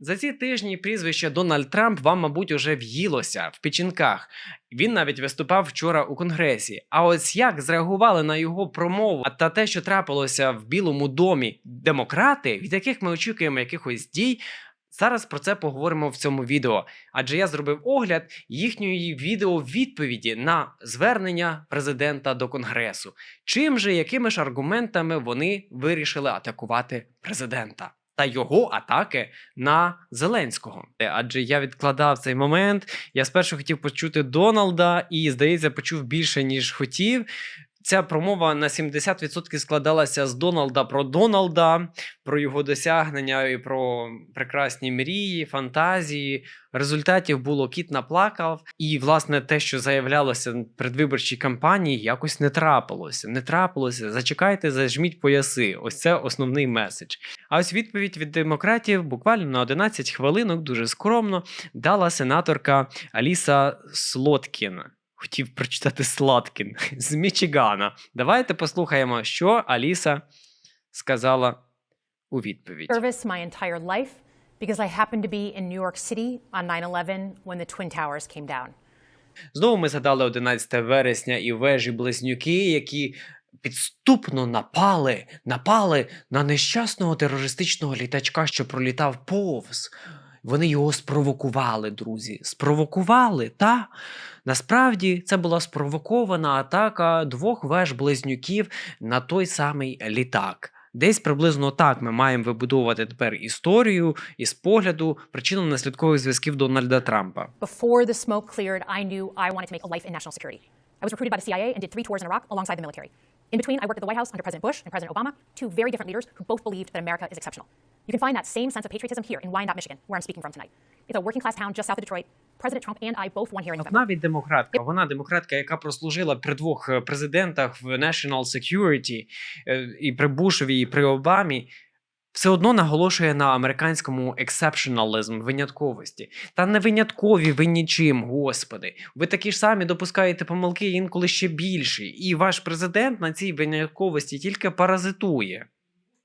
За ці тижні прізвище Дональд Трамп вам, мабуть, уже в'їлося в печінках. Він навіть виступав вчора у конгресі. А ось як зреагували на його промову та те, що трапилося в Білому домі демократи, від яких ми очікуємо якихось дій. Зараз про це поговоримо в цьому відео, адже я зробив огляд їхньої відео відповіді на звернення президента до конгресу. Чим же, якими ж аргументами вони вирішили атакувати президента та його атаки на Зеленського? Е, Адже я відкладав цей момент. Я спершу хотів почути Дональда, і здається, почув більше ніж хотів. Ця промова на 70% складалася з Дональда про Дональда, про його досягнення і про прекрасні мрії, фантазії. Результатів було кіт наплакав, і власне те, що заявлялося в предвиборчій кампанії, якось не трапилося. Не трапилося. Зачекайте, зажміть пояси. Ось це основний меседж. А ось відповідь від демократів буквально на 11 хвилинок, дуже скромно, дала сенаторка Аліса Слоткін. Хотів прочитати Слаткін з Мічигана. Давайте послухаємо, що Аліса сказала у відповідь. service my entire life because I happened to be in New York City on 9/11 when the Twin Towers came down. Знову ми згадали 11 вересня і вежі близнюки, які підступно напали, напали на нещасного терористичного літачка, що пролітав повз. Вони його спровокували, друзі. Спровокували, та насправді це була спровокована атака двох веж близнюків на той самий літак. Десь приблизно так ми маємо вибудовувати тепер історію із погляду причинно-наслідкових зв'язків Дональда Трампа. Before the smoke cleared, I knew I wanted to make a life in national security. I was recruited by the CIA and did three tours in Iraq alongside the military. In between, I worked at the White House under President Bush and President Obama, two very different leaders who both believed that America is exceptional. You can find that same sense of patriotism here in Wyandotte, Michigan, where I'm speaking from tonight. It's a working class town just south of Detroit. President Trump and I both won here in Навіть демократка, вона демократка, яка прослужила при двох е, президентах в National Security е, і при Бушові, і при Обамі. Все одно наголошує на американському exceptionalism, винятковості. Та не виняткові ви нічим, господи. Ви такі ж самі допускаєте помилки інколи ще більші. І ваш президент на цій винятковості тільки паразитує.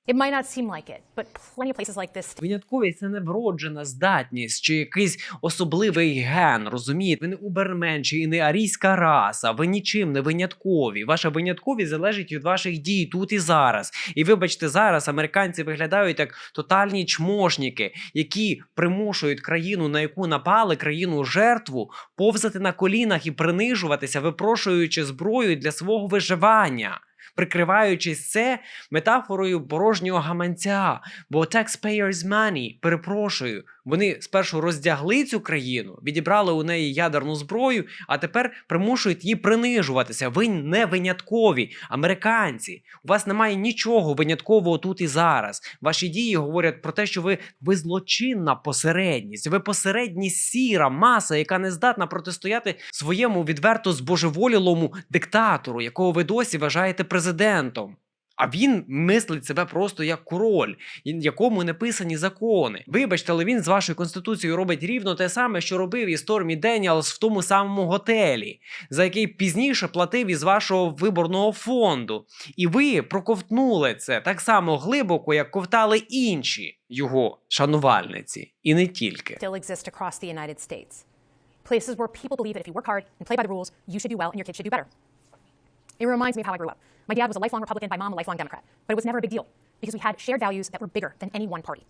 It might not seem like it, but plenty of places like this Винятковість це не вроджена здатність чи якийсь особливий ген, розумієте? Ви не уберменші і не арійська раса, ви нічим не виняткові. Ваша винятковість залежить від ваших дій тут і зараз. І вибачте, зараз американці виглядають як тотальні чмошники, які примушують країну, на яку напали, країну жертву, повзати на колінах і принижуватися, випрошуючи зброю для свого виживання. Прикриваючись це метафорою порожнього гаманця, бо taxpayers money, перепрошую, вони спершу роздягли цю країну, відібрали у неї ядерну зброю, а тепер примушують її принижуватися. Ви не виняткові, американці. У вас немає нічого виняткового тут і зараз. Ваші дії говорять про те, що ви, ви злочинна посередність, ви посередність сіра маса, яка не здатна протистояти своєму відверто збожеволілому диктатору, якого ви досі вважаєте президентом. А він мислить себе просто як король, якому не писані закони. Вибачте, але він з вашою конституцією робить рівно те саме, що робив і Стормі Деніалс в тому самому готелі, за який пізніше платив із вашого виборного фонду. І ви проковтнули це так само глибоко, як ковтали інші його шанувальниці, і не тільки. Places where people believe that if you work hard and play by the rules, you should do well and your kids should do better. It reminds me of how I grew up. My dad was a lifelong Republican, my mom a lifelong Democrat. But it was never a big deal because we had shared values that were bigger than any one party.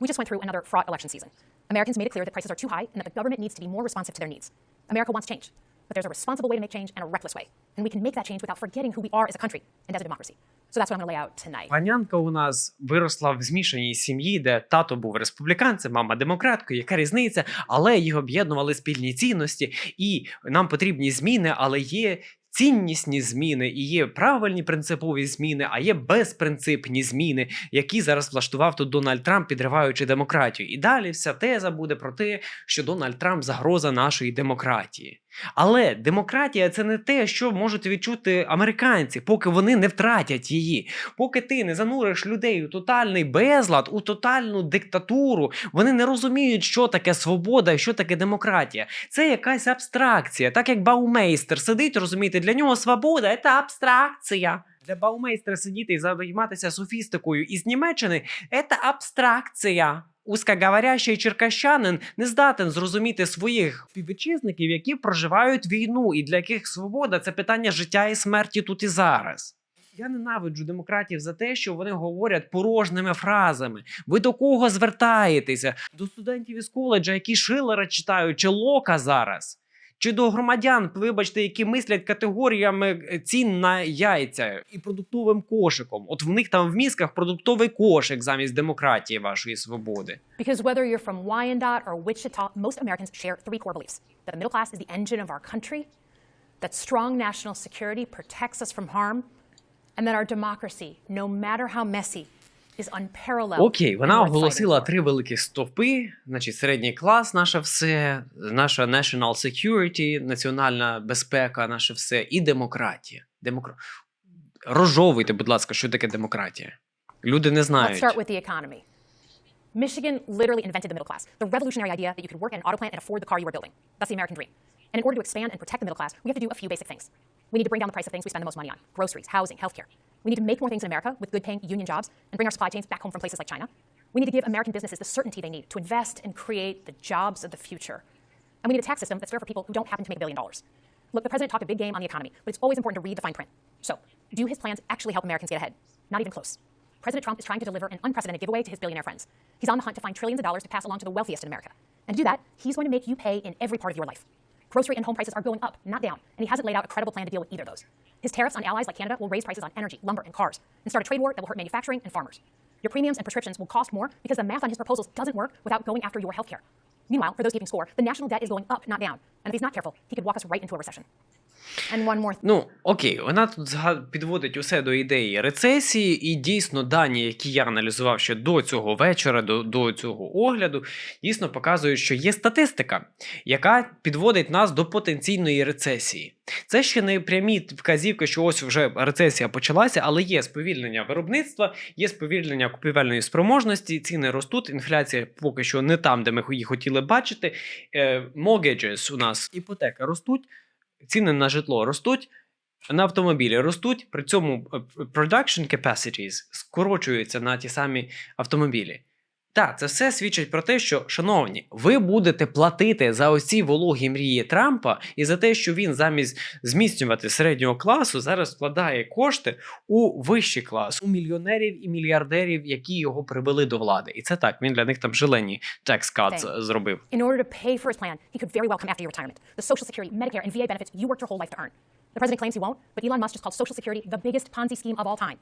We just went through another fraught election season. Americans made it clear that prices are too high and that the government needs to be more responsive to their needs. America wants change, but there's a responsible way to make change and a reckless way. And we can make that change without forgetting who we are as a country and as a democracy. So that's what I'm going lay out tonight. Панянка у нас виросла в змішаній сім'ї, де тато був республіканцем, мама демократкою. Яка різниця? Але їх об'єднували спільні цінності, і нам потрібні зміни, але є. Ціннісні зміни і є правильні принципові зміни, а є безпринципні зміни, які зараз влаштував тут Дональд Трамп, підриваючи демократію. І далі вся теза буде про те, що Дональд Трамп загроза нашої демократії. Але демократія це не те, що можуть відчути американці, поки вони не втратять її. Поки ти не зануриш людей у тотальний безлад, у тотальну диктатуру, вони не розуміють, що таке свобода і що таке демократія. Це якась абстракція. Так як Баумейстер сидить, розумієте, для нього свобода це абстракція. Для Баумейстера сидіти і займатися софістикою із Німеччини це абстракція. Узкоговорящий черкащанин не здатен зрозуміти своїх співвітчизників, які проживають війну, і для яких свобода це питання життя і смерті тут і зараз. Я ненавиджу демократів за те, що вони говорять порожніми фразами. Ви до кого звертаєтеся? До студентів із коледжа, які Шилера читають, чи Лока зараз? Чи до громадян, вибачте, які мислять категоріями е, цін на яйця і продуктовим кошиком? От в них там в мізках продуктовий кошик замість демократії вашої свободи. Because whether you're from Wyandotte or Wichita, most Americans share three core beliefs that the middle class is the engine of our country, that strong national security protects us from harm, and that our democracy, no matter how messy. Окей, вона оголосила три великі стовпи. Значить, середній клас, наше все, наша national security, національна безпека, наше все, і демократія. Демокра... Розжовуйте, будь ласка, що таке демократія. Люди не знають. Let's start with the economy. Michigan literally invented the middle class, the revolutionary idea that you could work at an auto plant and afford the car you were building. That's the American dream. And in order to expand and protect the middle class, we have to do a few basic things. We need to bring down the price of things we spend the most money on groceries, housing, healthcare. We need to make more things in America with good paying union jobs and bring our supply chains back home from places like China. We need to give American businesses the certainty they need to invest and create the jobs of the future. And we need a tax system that's fair for people who don't happen to make a billion dollars. Look, the president talked a big game on the economy, but it's always important to read the fine print. So, do his plans actually help Americans get ahead? Not even close. President Trump is trying to deliver an unprecedented giveaway to his billionaire friends. He's on the hunt to find trillions of dollars to pass along to the wealthiest in America. And to do that, he's going to make you pay in every part of your life. Grocery and home prices are going up, not down, and he hasn't laid out a credible plan to deal with either of those. His tariffs on allies like Canada will raise prices on energy, lumber, and cars, and start a trade war that will hurt manufacturing and farmers. Your premiums and prescriptions will cost more because the math on his proposals doesn't work without going after your health care. Meanwhile, for those keeping score, the national debt is going up, not down. And if he's not careful, he could walk us right into a recession. And one more. Ну, окей, вона тут підводить усе до ідеї рецесії, і дійсно дані, які я аналізував ще до цього вечора, до, до цього огляду, дійсно показують, що є статистика, яка підводить нас до потенційної рецесії. Це ще не прямі вказівки, що ось вже рецесія почалася, але є сповільнення виробництва, є сповільнення купівельної спроможності, ціни ростуть, інфляція поки що не там, де ми її хотіли бачити. Mortgages у нас іпотека ростуть ціни на житло ростуть, на автомобілі ростуть, при цьому е, production capacities скорочуються на ті самі автомобілі. Так, це все свідчить про те, що, шановні, ви будете платити за оці вологі мрії Трампа і за те, що він замість зміцнювати середнього класу зараз вкладає кошти у вищий клас, у мільйонерів і мільярдерів, які його привели до влади. І це так, він для них там жилені tax cuts е, зробив. In order to pay for his plan, he could very well come after your retirement. The Social Security, Medicare, and VA benefits you worked your whole life to earn. The president claims he won't, but Elon Musk just called Social Security the biggest Ponzi scheme of all time.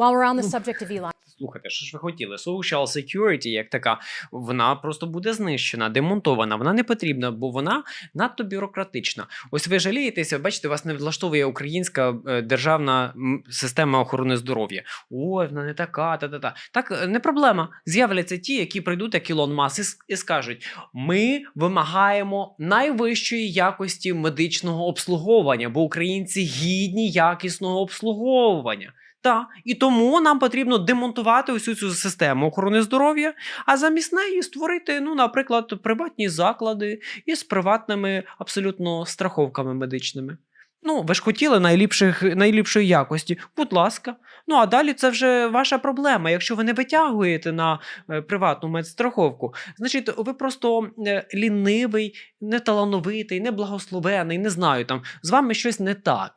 While we're on the subject of Elon, Слухайте, що ж ви хотіли? Social security, як така, вона просто буде знищена, демонтована. Вона не потрібна, бо вона надто бюрократична. Ось ви жалієтеся, бачите, вас не влаштовує українська е, державна система охорони здоров'я. Ой, вона не така, та-та-та. Так е, не проблема. З'являться ті, які прийдуть, як Ілон Маск, і, с- і скажуть: ми вимагаємо найвищої якості медичного обслуговування, бо українці гідні якісного обслуговування. Так, і тому нам потрібно демонтувати усю цю систему охорони здоров'я, а замість неї створити, ну, наприклад, приватні заклади із приватними абсолютно страховками медичними. Ну, ви ж хотіли найліпших, найліпшої якості, будь ласка. Ну а далі це вже ваша проблема. Якщо ви не витягуєте на е, приватну медстраховку, значить ви просто е, лінивий, неталановитий, неблагословений, не знаю, там з вами щось не так.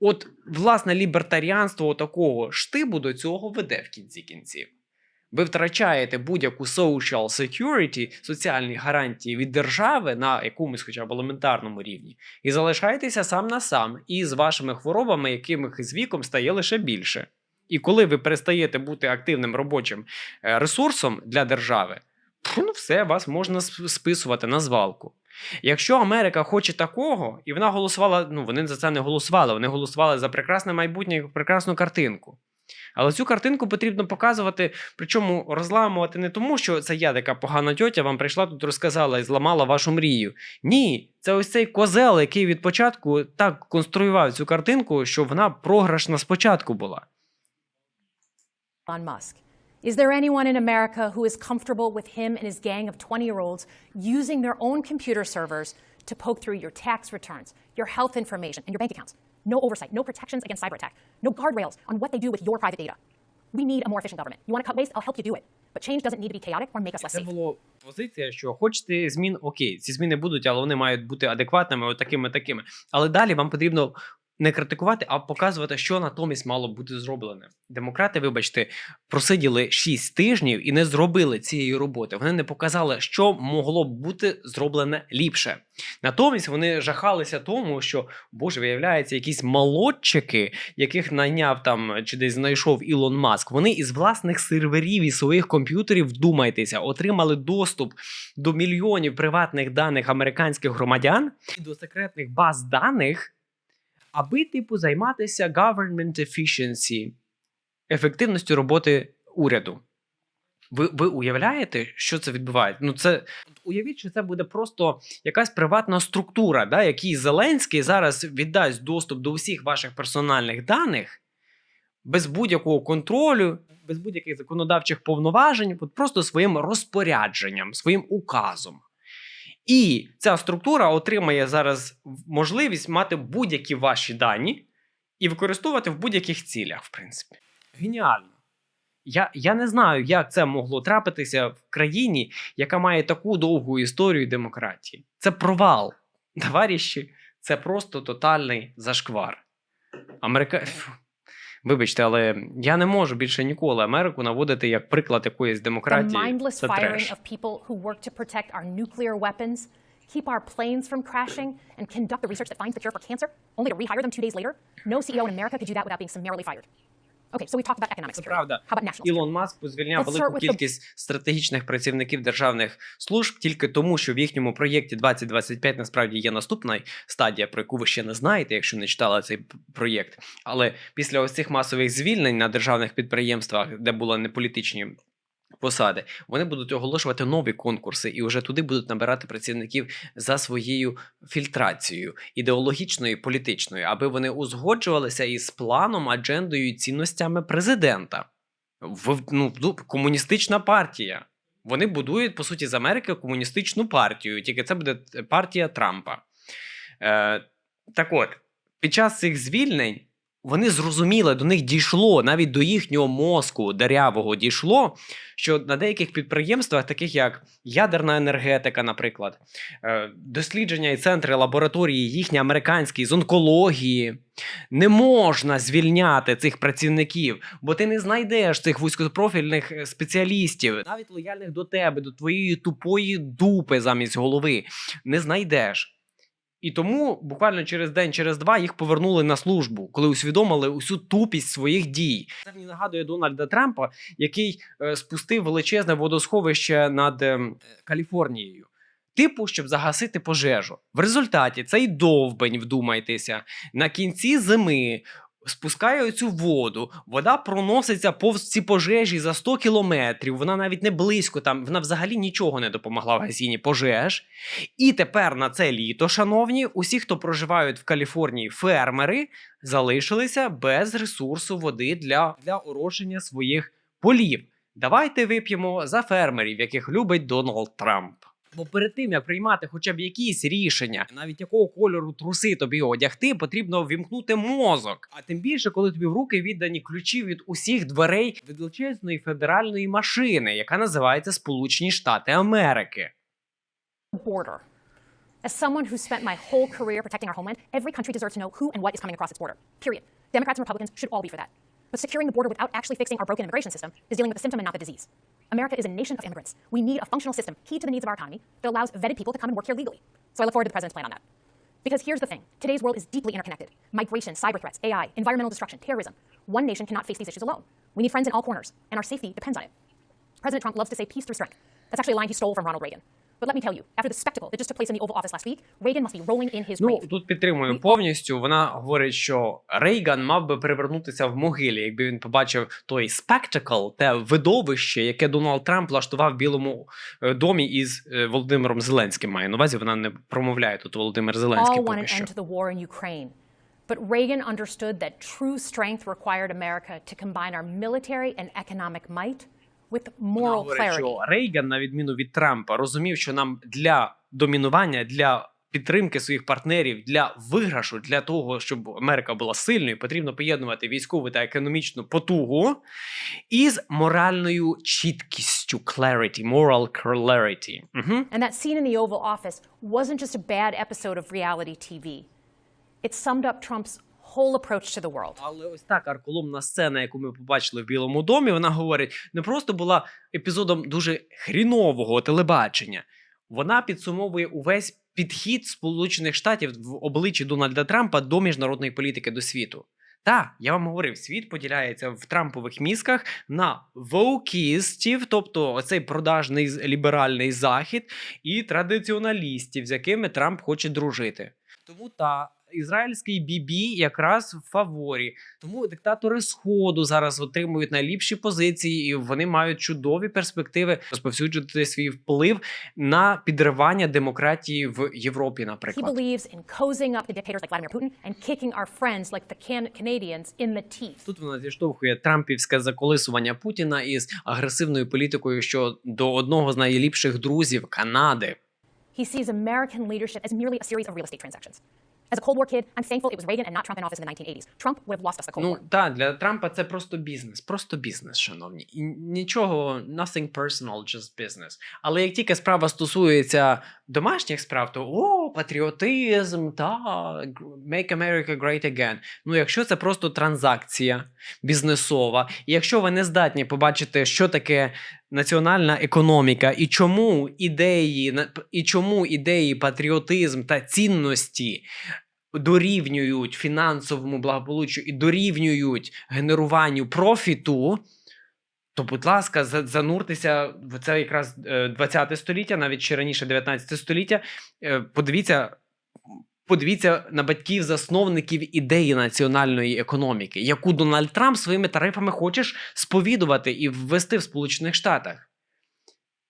От, власне, лібертаріанство такого штибу до цього веде в кінці кінців. Ви втрачаєте будь-яку social security, соціальні гарантії від держави на якомусь хоча б елементарному рівні, і залишаєтеся сам на сам із вашими хворобами, якими з віком стає лише більше. І коли ви перестаєте бути активним робочим е, ресурсом для держави, ну все, вас можна списувати на звалку. Якщо Америка хоче такого, і вона голосувала, ну вони за це не голосували, вони голосували за прекрасне майбутнє, прекрасну картинку. Але цю картинку потрібно показувати, причому розламувати не тому, що це я така погана тьотя вам прийшла тут розказала і зламала вашу мрію. Ні, це ось цей козел, який від початку так конструював цю картинку, що вона програшна спочатку була. Musk. Is there anyone in America who is comfortable with him and his gang of 20 year olds using their own computer servers to poke through your tax returns, your health information, and your bank accounts? No oversight, no protections against cyber attack, no guardrails on what they do with your private data. We need a more efficient government. You want to cut waste? I'll help you do it. But change doesn't need to be chaotic or make us less Це safe. було позиція, що хочете змін, окей, ці зміни будуть, але вони мають бути адекватними, отакими, такими. Але далі вам потрібно не критикувати, а показувати, що натомість мало бути зроблене. Демократи, вибачте, просиділи 6 тижнів і не зробили цієї роботи. Вони не показали, що могло б бути зроблене ліпше. Натомість вони жахалися тому, що боже, виявляється, якісь молодчики, яких найняв там чи десь знайшов Ілон Маск. Вони із власних серверів і своїх комп'ютерів, вдумайтеся, отримали доступ до мільйонів приватних даних американських громадян і до секретних баз даних, аби типу займатися government efficiency, ефективністю роботи уряду. Ви, ви уявляєте, що це відбувається? Ну, це уявіть, що це буде просто якась приватна структура, да, якій Зеленський зараз віддасть доступ до усіх ваших персональних даних без будь-якого контролю, без будь-яких законодавчих повноважень, от просто своїм розпорядженням, своїм указом. І ця структура отримає зараз можливість мати будь-які ваші дані і використовувати в будь-яких цілях, в принципі. Геніально. Я, я не знаю, як це могло трапитися в країні, яка має таку довгу історію демократії. Це провал. Товариші, це просто тотальний зашквар. Америка... Вибачте, але я не можу більше ніколи Америку наводити як приклад якоїсь демократії. mindless Це firing треш. of people who work to protect our nuclear weapons, keep our planes from crashing, and conduct the research that finds the cure for cancer, only to rehire them two days later? No CEO in America could do that without being summarily fired. Okay, so we talked about economic Це правда. How about national? Ілон Маск позвільняв Let's велику кількість the- стратегічних працівників державних служб тільки тому, що в їхньому проєкті 2025 насправді є наступна стадія, про яку ви ще не знаєте, якщо не читали цей проєкт. Але після ось цих масових звільнень на державних підприємствах, де були неполітичні посади, вони будуть оголошувати нові конкурси і вже туди будуть набирати працівників за своєю фільтрацією ідеологічною і політичною, аби вони узгоджувалися із планом, аджендою і цінностями президента. В, ну, ну, комуністична партія. Вони будують, по суті, з Америки комуністичну партію, тільки це буде партія Трампа. Е, так от, під час цих звільнень вони зрозуміли, до них дійшло, навіть до їхнього мозку дерявого дійшло, що на деяких підприємствах, таких як ядерна енергетика, наприклад, е, дослідження і центри лабораторії, їхні американські з онкології, не можна звільняти цих працівників, бо ти не знайдеш цих вузькопрофільних е, спеціалістів, навіть лояльних до тебе, до твоєї тупої дупи замість голови, не знайдеш. І тому буквально через день, через два їх повернули на службу, коли усвідомили усю тупість своїх дій. Це мені нагадує Дональда Трампа, який е, спустив величезне водосховище над е, Каліфорнією. Типу, щоб загасити пожежу. В результаті цей довбень, вдумайтеся, на кінці зими спускає цю воду, вода проноситься повз ці пожежі за 100 кілометрів. Вона навіть не близько там, вона взагалі нічого не допомогла в гасінні пожеж. І тепер на це літо, шановні, усі, хто проживають в Каліфорнії, фермери, залишилися без ресурсу води для, для орошення своїх полів. Давайте вип'ємо за фермерів, яких любить Дональд Трамп. Бо перед тим як приймати хоча б якісь рішення, навіть якого кольору труси тобі одягти, потрібно ввімкнути мозок. А тим більше, коли тобі в руки віддані ключі від усіх дверей величезної федеральної машини, яка називається Сполучені Штати Америки. border. As someone who spent my whole career protecting our homeland, every country deserves to know who and what is coming across its border. Period. Democrats and Republicans should all be for that. But securing the border without actually fixing our broken immigration system is dealing with the symptom and not the disease. America is a nation of immigrants. We need a functional system key to the needs of our economy that allows vetted people to come and work here legally. So I look forward to the president's plan on that. Because here's the thing today's world is deeply interconnected migration, cyber threats, AI, environmental destruction, terrorism. One nation cannot face these issues alone. We need friends in all corners, and our safety depends on it. President Trump loves to say peace through strength. That's actually a line he stole from Ronald Reagan. But let me tell you, after the spectacle that just took place in the Oval Office last week, Reagan must be rolling in his Ну grave. тут підтримую повністю. Вона говорить, що Рейган мав би перевернутися в могилі, якби він побачив той спектакл, те видовище, яке Дональд Трамп влаштував в Білому е, домі із е, Володимиром Зеленським. Має на увазі, вона не промовляє тут Володимир Зеленський поки що. end to the war in Ukraine. But Reagan understood that true strength required America to combine our military and economic might with moral говорить, clarity. що Рейган, на відміну від Трампа, розумів, що нам для домінування, для підтримки своїх партнерів для виграшу, для того, щоб Америка була сильною, потрібно поєднувати військову та економічну потугу із моральною чіткістю clarity, moral clarity. Угу. And that scene in the Oval Office wasn't just a bad episode of reality TV. It summed up Trump's whole approach to the world. Але ось та карколомна сцена, яку ми побачили в Білому домі, вона говорить, не просто була епізодом дуже хрінового телебачення. Вона підсумовує увесь підхід Сполучених Штатів в обличчі Дональда Трампа до міжнародної політики до світу. Так, я вам говорив, світ поділяється в Трампових мізках на воукістів, тобто оцей продажний ліберальний захід, і традиціоналістів, з якими Трамп хоче дружити. Тому та ізраїльський бібі якраз в фаворі. Тому диктатори Сходу зараз отримують найліпші позиції, і вони мають чудові перспективи розповсюджувати свій вплив на підривання демократії в Європі, наприклад. Тут вона зіштовхує трампівське заколисування Путіна із агресивною політикою щодо одного з найліпших друзів Канади. He sees American leadership as merely a series of real estate transactions. As a Cold War kid, I'm thankful it was Reagan and not Trump in office in the 1980s. Trump would have lost us the Cold War. Ну так, для Трампа це просто бізнес, просто бізнес, шановні. І нічого, nothing personal, just business. Але як тільки справа стосується домашніх справ, то о, патріотизм, та make America great again. Ну, якщо це просто транзакція бізнесова, і якщо ви не здатні побачити, що таке національна економіка, і чому ідеї, і чому ідеї, патріотизм та цінності дорівнюють фінансовому благополуччю і дорівнюють генеруванню профіту, то, будь ласка, за- зануртеся в це якраз е, 20 століття, навіть ще раніше 19 століття. Е, Подивіться. Подивіться на батьків засновників ідеї національної економіки, яку Дональд Трамп своїми тарифами хочеш сповідувати і ввести в Сполучених Штатах.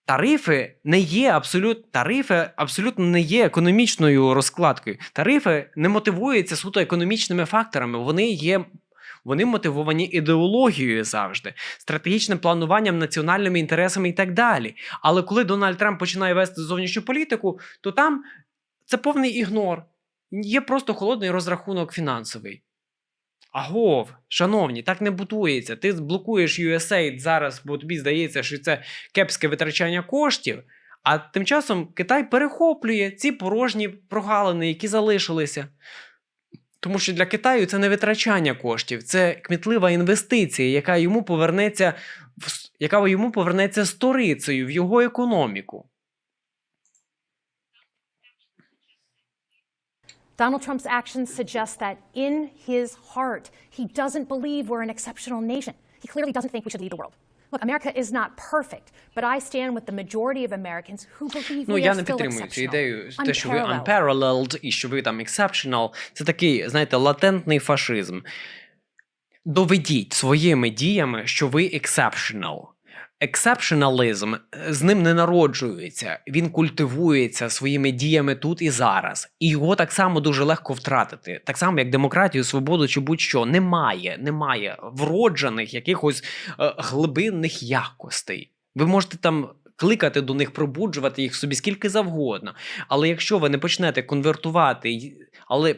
Тарифи не є абсолютно тарифи абсолютно не є економічною розкладкою. Тарифи не мотивуються суто економічними факторами. Вони є. Вони мотивовані ідеологією завжди, стратегічним плануванням, національними інтересами і так далі. Але коли Дональд Трамп починає вести зовнішню політику, то там це повний ігнор. Є просто холодний розрахунок фінансовий. Агов, шановні, так не будується. Ти блокуєш USAID зараз, бо тобі здається, що це кепське витрачання коштів. А тим часом Китай перехоплює ці порожні прогалини, які залишилися. Тому що для Китаю це не витрачання коштів, це кмітлива інвестиція, яка йому повернеться, яка йому повернеться сторицею в його економіку. Donald Trump's actions suggest that in his heart, he doesn't believe we're an exceptional nation. He clearly doesn't think we should lead the world. Look, America is not perfect, but I stand with the majority of Americans who believe Ну, we я are не still підтримую цю exceptional, ідею, те, що ви unparalleled. unparalleled і що ви там exceptional. Це такий, знаєте, латентний фашизм. Доведіть своїми діями, що ви exceptional. Ексепшеналізм з ним не народжується, він культивується своїми діями тут і зараз. І його так само дуже легко втратити. Так само, як демократію, свободу чи будь-що. Немає, немає вроджених якихось е, глибинних якостей. Ви можете там кликати до них, пробуджувати їх собі скільки завгодно. Але якщо ви не почнете конвертувати, але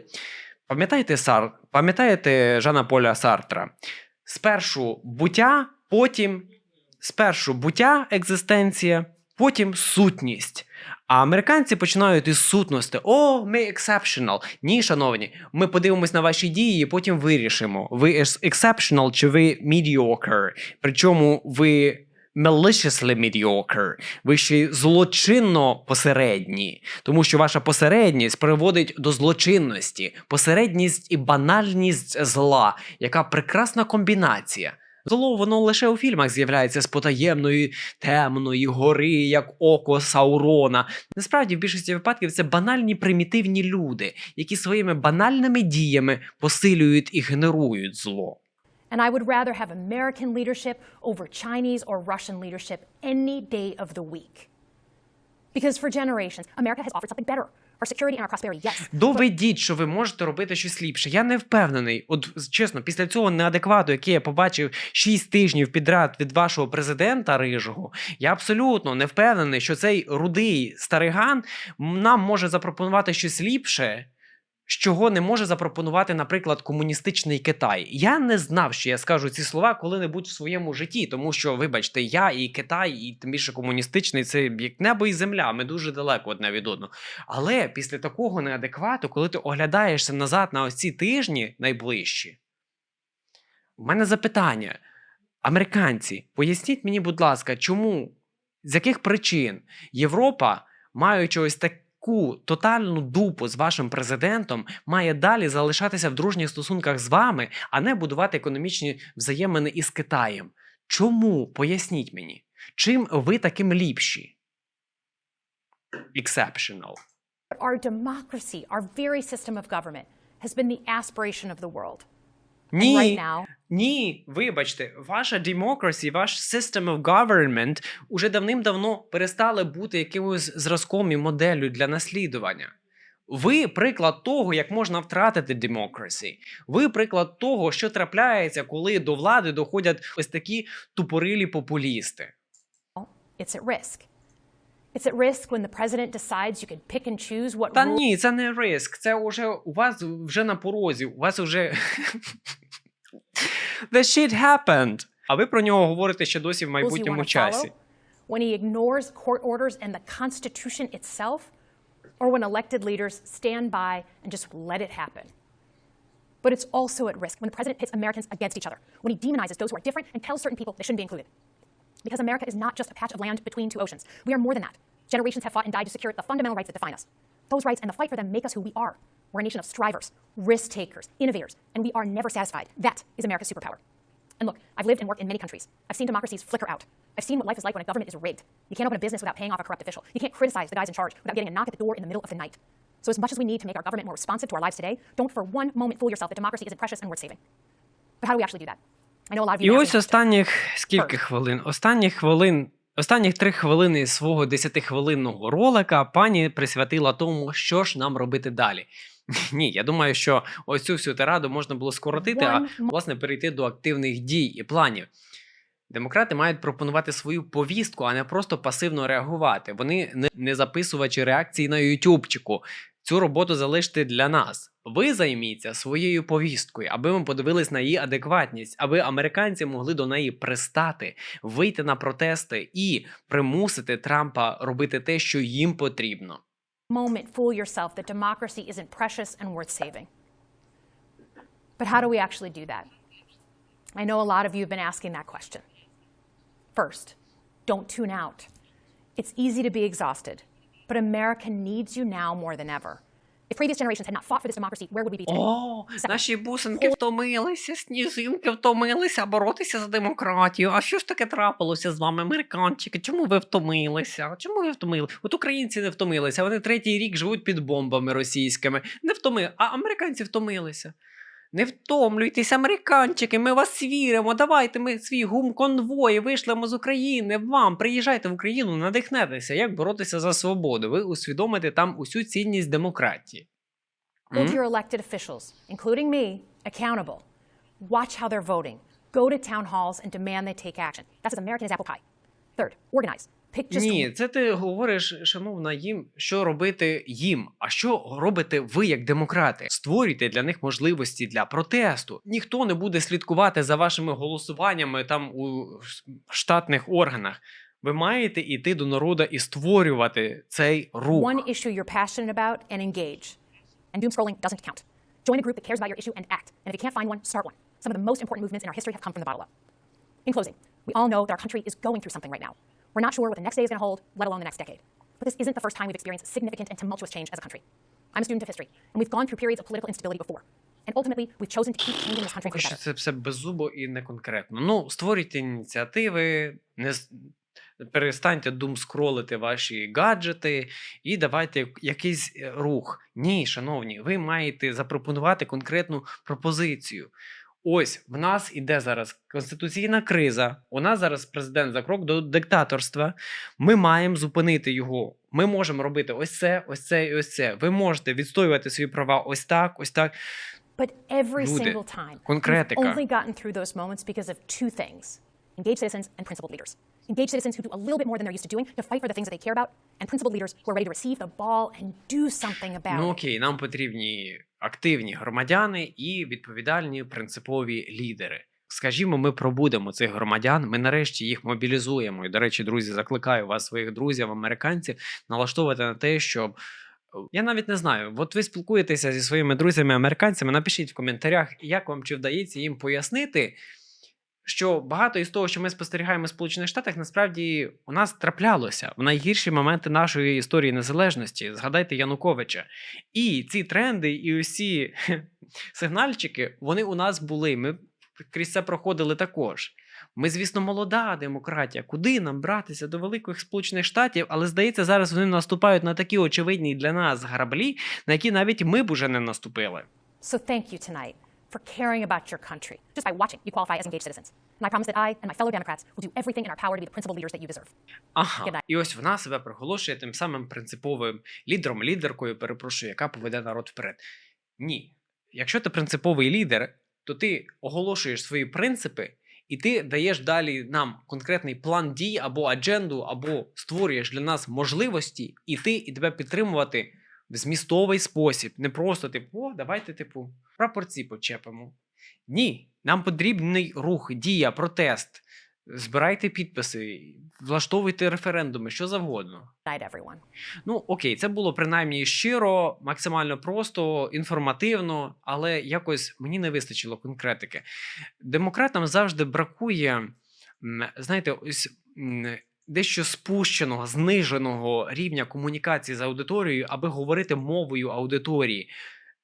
пам'ятаєте Сар, пам'ятаєте Жана Поля Сартра? Спершу буття, потім спершу буття, екзистенція, потім сутність. А американці починають із сутності. О, ми exceptional. Ні, шановні, ми подивимось на ваші дії, і потім вирішимо. Ви exceptional чи ви mediocre. Причому ви maliciously mediocre. Ви ще злочинно посередні, тому що ваша посередність приводить до злочинності, посередність і банальність зла, яка прекрасна комбінація. Зло воно лише у фільмах з'являється з потаємної темної гори, як око Саурона. Насправді, в більшості випадків це банальні примітивні люди, які своїми банальними діями посилюють і генерують зло. And I would rather have American leadership over Chinese or Russian leadership any day of the week. Because for generations, America has offered something better Доведіть, що ви можете робити щось ліпше. Я не впевнений. От чесно, після цього неадеквату, який я побачив 6 тижнів підряд від вашого президента Рижого, я абсолютно не впевнений, що цей рудий стариган нам може запропонувати щось ліпше. Чого не може запропонувати, наприклад, комуністичний Китай. Я не знав, що я скажу ці слова коли-небудь в своєму житті, тому що, вибачте, я і Китай, і тим більше комуністичний це як небо і земля. Ми дуже далеко одне від одного. Але після такого неадеквату, коли ти оглядаєшся назад на ось ці тижні найближчі, у мене запитання. Американці, поясніть мені, будь ласка, чому, з яких причин Європа, маючи ось таку тотальну дупу з вашим президентом, має далі залишатися в дружніх стосунках з вами, а не будувати економічні взаємини із Китаєм? Чому? Поясніть мені, чим ви таким ліпші? Exceptional. Our democracy, our very system of government, has been the aspiration of the world. Ні, ні, вибачте, ваша democracy, ваш system of government уже давним-давно перестали бути якимось зразком і моделлю для наслідування. Ви приклад того, як можна втратити democracy. Ви приклад того, що трапляється, коли до влади доходять ось такі тупорилі популісти. it's at risk. It's at risk when the president decides you can pick and choose what Та ні, це не риск. Це уже у вас вже на порозі. У вас вже The shit happened. А ви про нього говорите ще досі в you майбутньому want to часі. follow, when he ignores court orders and the Constitution itself, or when elected leaders stand by and just let it happen. But it's also at risk when the president pits Americans against each other, when he demonizes those who are different and tells certain people they shouldn't be included. Because America is not just a patch of land between two oceans. We are more than that. Generations have fought and died to secure the fundamental rights that define us. Those rights and the fight for them make us who we are. We're a nation of strivers, risk takers, innovators, and we are never satisfied. That is America's superpower. And look, I've lived and worked in many countries. I've seen democracies flicker out. I've seen what life is like when a government is rigged. You can't open a business without paying off a corrupt official. You can't criticize the guys in charge without getting a knock at the door in the middle of the night. So, as much as we need to make our government more responsive to our lives today, don't for one moment fool yourself that democracy isn't precious and worth saving. But how do we actually do that? I know a lot of you І may ось ask me how to. останніх скільки First. хвилин? Останніх хвилин. Останніх три хвилини свого десятихвилинного ролика пані присвятила тому, що ж нам робити далі. Ні, я думаю, що ось цю всю тираду можна було скоротити, а власне перейти до активних дій і планів. Демократи мають пропонувати свою повістку, а не просто пасивно реагувати. Вони не, записувачі реакції на Ютубчику. Цю роботу залиште для нас. Ви займіться своєю повісткою, аби ми подивились на її адекватність, аби американці могли до неї пристати, вийти на протести і примусити Трампа робити те, що їм потрібно. Moment fool yourself that democracy isn't precious and worth saving. But how do we actually do that? I know a lot of you have been asking that question. First, don't tune out. It's easy to be exhausted, but America needs you now more than ever. If previous generations had not fought for this democracy, where would we be today? О, наші бусинки втомилися, сніжинки втомилися боротися за демократію. А що ж таке трапилося з вами, американчики? Чому ви втомилися? Чому ви втомили? От українці не втомилися. Вони третій рік живуть під бомбами російськими. Не втомили, а американці втомилися. Не втомлюйтесь, американчики, ми вас віримо. Давайте ми свій гум-конвой вишлемо з України. Вам приїжджайте в Україну, надихнетеся, як боротися за свободу. Ви усвідомите там усю цінність демократії. Hold your elected officials, including me, accountable. Watch how they're voting. Go to town halls and demand they take action. That's as American as apple pie. Third, organize. Just Ні, це ти говориш, шановна, їм, що робити їм. А що робите ви як демократи? Створюйте для них можливості для протесту. Ніхто не буде слідкувати за вашими голосуваннями там у штатних органах. Ви маєте йти до народу і створювати цей рух. one issue you're passionate about and engage. And doom scrolling doesn't count. Join a group that cares about your issue and act. And if you can't find one, start one. Some of the most important movements in our history have come from the bottom up. In closing, we all know that our country is going through something right now. We're not sure what the next day is going to hold, let alone the next decade. But this isn't the first time we've experienced significant and tumultuous change as a country. I'm a student of history, and we've gone through periods of political instability before. And ultimately, we've chosen to keep changing this country for better. це все беззубо і не конкретно. Ну, створюйте ініціативи, не перестаньте думскролити ваші гаджети і давайте якийсь е, рух. Ні, шановні, ви маєте запропонувати конкретну пропозицію. Ось в нас іде зараз конституційна криза. У нас зараз президент за крок до диктаторства. Ми маємо зупинити його. Ми можемо робити ось це, ось це і ось це. Ви можете відстоювати свої права ось так, ось так. But every Люди, single time, we've конкретика. only gotten through those moments because of two things engaged citizens and principled leaders. Engaged citizens who do a little bit more than they're used to doing to fight for the things that they care about, and principled leaders who are ready to receive the ball and do something about it. Ну окей, нам потрібні активні громадяни і відповідальні принципові лідери. Скажімо, ми пробудемо цих громадян. Ми нарешті їх мобілізуємо. І, до речі, друзі, закликаю вас, своїх друзів, американців, налаштовувати на те, щоб. Я навіть не знаю. От ви спілкуєтеся зі своїми друзями американцями. Напишіть в коментарях, як вам чи вдається їм пояснити, що багато із того, що ми спостерігаємо в Сполучених Штатах, насправді у нас траплялося в найгірші моменти нашої історії незалежності. Згадайте Януковича. І ці тренди, і усі сигнальчики, вони у нас були. Ми крізь це проходили також. Ми, звісно, молода демократія. Куди нам братися до великих Сполучених Штатів? Але здається, зараз вони наступають на такі очевидні для нас граблі, на які навіть ми б уже не наступили. So thank you tonight for caring about your country. Just by watching, you qualify as engaged citizens. And I promise that I and my fellow Democrats will do everything in our power to be the principled leaders that you deserve. Ага, і ось вона себе приголошує тим самим принциповим лідером, лідеркою, перепрошую, яка поведе народ вперед. Ні. Якщо ти принциповий лідер, то ти оголошуєш свої принципи, і ти даєш далі нам конкретний план дій або адженду, або створюєш для нас можливості іти і тебе підтримувати змістовий спосіб. Не просто типу, о, давайте, типу, прапорці почепимо. Ні, нам потрібний рух, дія, протест. Збирайте підписи, влаштовуйте референдуми, що завгодно. Ну, окей, це було принаймні щиро, максимально просто, інформативно, але якось мені не вистачило конкретики. Демократам завжди бракує, знаєте, ось. Дещо спущеного, зниженого рівня комунікації з аудиторією, аби говорити мовою аудиторії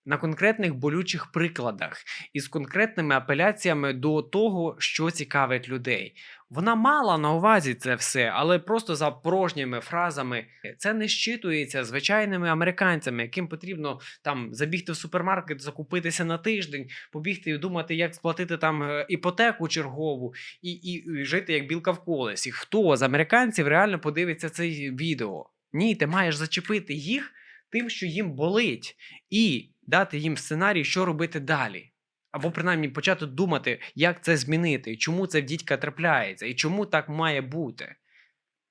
на конкретних болючих прикладах із конкретними апеляціями до того, що цікавить людей. Вона мала на увазі це все, але просто за порожніми фразами це не щитується звичайними американцями, яким потрібно там забігти в супермаркет, закупитися на тиждень, побігти і думати, як сплатити там е, іпотеку чергову і, і, і жити як білка в колесі. Хто з американців реально подивиться це відео? Ні, ти маєш зачепити їх тим, що їм болить, і дати їм сценарій, що робити далі. Або принаймні почати думати, як це змінити, чому це в дідька трапляється, і чому так має бути.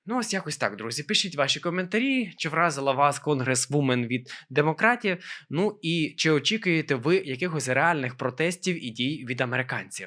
Ну, ось якось так, друзі. Пишіть ваші коментарі, чи вразила вас конгресвумен від демократів. Ну і чи очікуєте ви якихось реальних протестів і дій від американців?